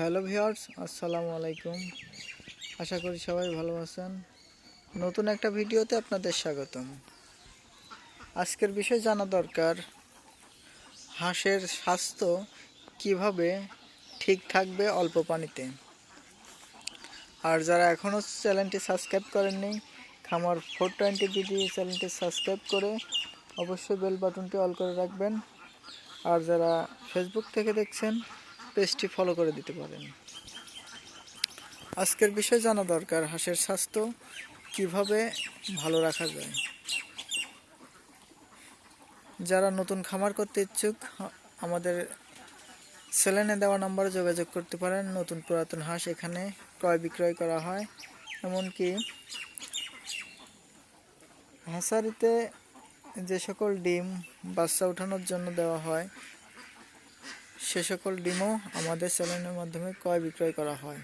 Hello viewers, আসসালামু আলাইকুম। আশা করি সবাই ভালো আছেন। নতুন একটা ভিডিওতে আপনাদের স্বাগতম। আজকের বিষয় জানা দরকার, হাঁসের স্বাস্থ্য কীভাবে ঠিক থাকবে অল্প পানিতে। আর যারা এখনও চ্যানেলটি সাবস্ক্রাইব করেননি, খামার ফোর টোয়েন্টি বিডি চ্যানেলটি সাবস্ক্রাইব করে অবশ্যই বেল বাটনটি অল করে রাখবেন। আর যারা ফেসবুক থেকে দেখছেন পেজটি ফলো করে দিতে পারেন। আজকের বিষয় জানা দরকার, হাঁসের স্বাস্থ্য কীভাবে ভালো রাখা যায়। যারা নতুন খামার করতে ইচ্ছুক, আমাদের সেলেনে দেওয়া নাম্বারে যোগাযোগ করতে পারেন। নতুন পুরাতন হাঁস এখানে ক্রয় বিক্রয় করা হয়। এমনকি হাঁসারিতে যে সকল ডিম, বাচ্চা ওঠানোর জন্য দেওয়া হয় সে সকল ডিমও আমাদের চ্যানেলের মাধ্যমে ক্রয় বিক্রয় করা হয়।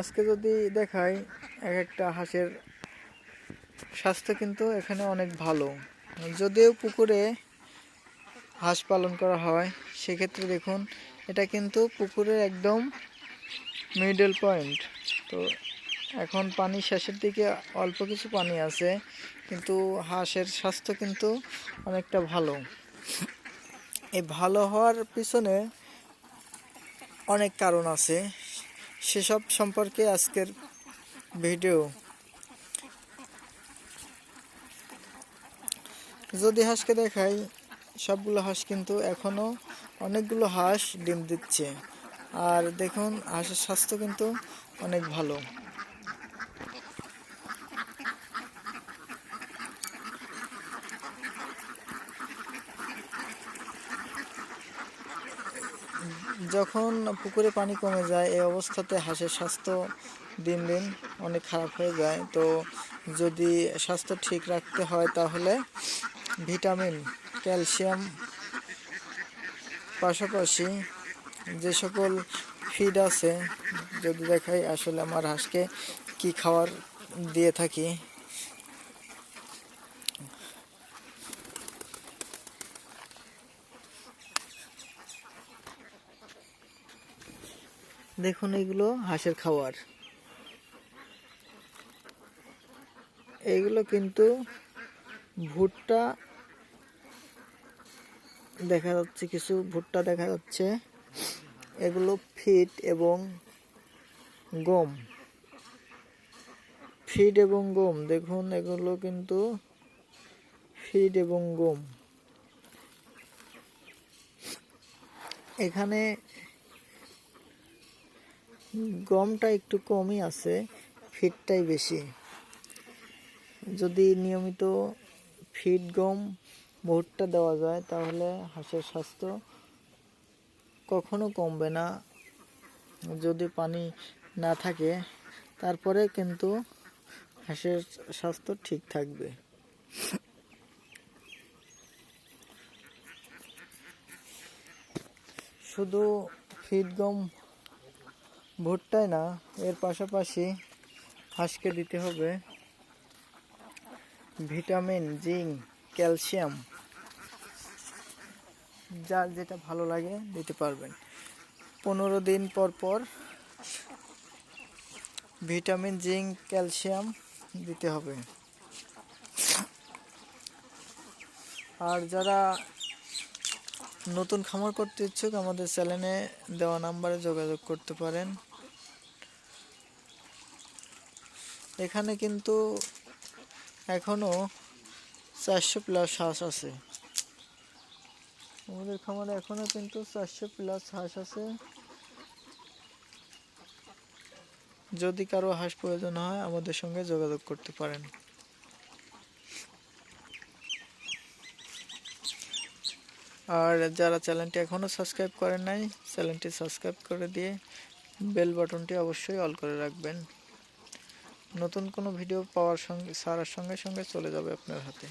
আজকে যদি দেখাই, এক একটা হাঁসের স্বাস্থ্য কিন্তু এখানে অনেক ভালো। যদিও পুকুরে হাঁস পালন করা হয়, সেক্ষেত্রে দেখুন, এটা কিন্তু পুকুরের একদম মিডল পয়েন্ট তো এখন পানি শেষের দিকে অল্প কিছু পানি আছে, কিন্তু হাঁসের স্বাস্থ্য কিন্তু অনেকটা ভালো। এই ভালো হওয়ার পিছনে অনেক কারণ আছে। সেসব সম্পর্কে আজকের ভিডিও। যদি হাঁসকে দেখাই, সবগুলো হাঁস কিন্তু এখনও অনেকগুলো হাঁস ডিম দিচ্ছে। আর দেখুন, হাঁসের স্বাস্থ্য কিন্তু অনেক ভালো। যখন পুকুরে পানি কমে যায়, এই অবস্থাতে হাঁসের স্বাস্থ্য দিন দিন অনেক খারাপ হয়ে যায়। তো যদি স্বাস্থ্য ঠিক রাখতে হয়, তাহলে ভিটামিন, ক্যালসিয়াম পাশাপাশি যে সকল ফিড আছে, যদি দেখাই আসলে আমার হাঁসকে কি খাওয়ার দিয়ে থাকি। দেখুন এগুলো হাঁসের খাবার এইগুলো কিন্তু ভুট্টা, দেখা যাচ্ছে কিছু ভুট্টা দেখা যাচ্ছে। এগুলো ফিট এবং গম। ফিড এবং গম, দেখুন এগুলো কিন্তু ফিড এবং গম। এখানে গমটা একটু কমই আছে ফিডটাই বেশি। যদি নিয়মিত ফিড গম ভুট্টা দেওয়া যায়, তাহলে হাঁসের স্বাস্থ্য কখনো কমবে না। যদি পানি না থাকে, তারপরে কিন্তু হাঁসের স্বাস্থ্য ঠিক থাকবে। শুধু ফিড গম ভুট্টায় না, এর পাশাপাশি হাঁসকে দিতে হবে ভিটামিন, জিঙ্ক, ক্যালসিয়াম যার যেটা ভালো লাগে দিতে পারবেন। পনেরো দিন পর পর ভিটামিন, জিঙ্ক, ক্যালসিয়াম দিতে হবে। আর যারা নতুন খামার করতে ইচ্ছুক, আমাদের চ্যানেলে দেওয়া নাম্বারে যোগাযোগ করতে পারেন। এখানে কিন্তু এখনও চারশো প্লাস হাঁস আছে। আমাদের খামারে এখনও কিন্তু চারশো প্লাস হাঁস আছে। যদি কারও হাঁস প্রয়োজন হয়, আমাদের সঙ্গে যোগাযোগ করতে পারেন। আর যারা চ্যানেলটি এখনও সাবস্ক্রাইব করেন নাই, চ্যানেলটি সাবস্ক্রাইব করে দিয়ে বেল বাটনটি অবশ্যই অল করে রাখবেন। নতুন কোনো ভিডিও পাওয়ার সঙ্গে, সারার সঙ্গে সঙ্গে চলে যাবে আপনার হাতে।